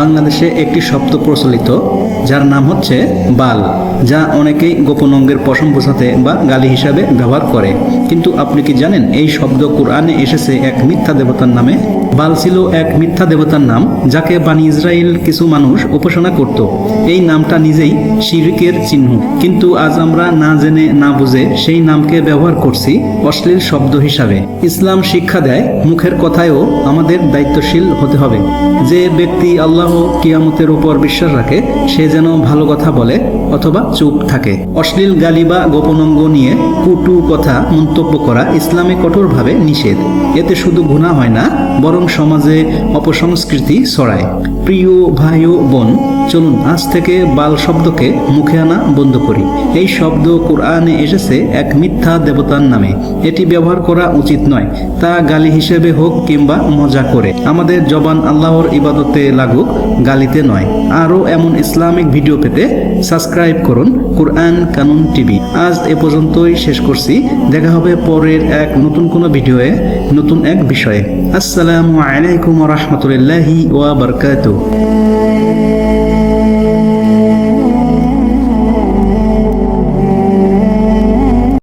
বাংলাদেশে একটি শব্দ প্রচলিত, যার নাম হচ্ছে বাল, যা অনেকেই গোপন অঙ্গের পশম বোঝাতে বা গালি হিসাবে ব্যবহার করে। কিন্তু আপনি কি জানেন এই শব্দ কোরআনে এসেছে এক মিথ্যা দেবতার নামে? বাল ছিল এক মিথ্যা দেবতার নাম, যাকে বানি ইসরায়েল কিছু মানুষ উপাসনা করত। এই নামটা নিজেই শিরিকের চিহ্ন। কিন্তু আজ আমরা না জেনে, না বুঝে সেই নামকে ব্যবহার করছি অশ্লীল শব্দ হিসাবে। ইসলাম শিক্ষা দেয় মুখের কথায়ও আমাদের দায়িত্বশীল হতে হবে। যে ব্যক্তি আল্লাহ কিয়ামতের উপর বিশ্বাস রাখে, সে যেন ভালো কথা বলে অথবা চুপ থাকে। অশ্লীল গালি বা গোপনঙ্গ নিয়ে কুটু কথা মন্তব্য করা ইসলামে কঠোরভাবে নিষেধ। এতে শুধু গুণা হয় না বরং সমাজে অপসংস্কৃতি ছড়ায়। প্রিয় ভাই ও বোন, চলুন আজ থেকে বাল শব্দকে মুখে আনা বন্ধ করি। এই শব্দ কোরআনে এসেছে এক মিথ্যা দেবতার নামে। এটি ব্যবহার করা উচিত নয়, তা গালি হিসেবে হোক কিংবা মজা করে। আমাদের জবান আল্লাহর ইবাদতে লাগুক, গালিতে নয়। আরও এমন ইসলামিক ভিডিও পেতে সাবস্ক্রাইব করুন কোরআন কানুন টিভি। আজ এ পর্যন্তই শেষ করছি। দেখা হবে পরের এক নতুন কোনো ভিডিওয়ে। নতুন এক বিষয়ে আসসালামু আলাইকুম রহমতুল্লাহি ওয়া বারকাতুহ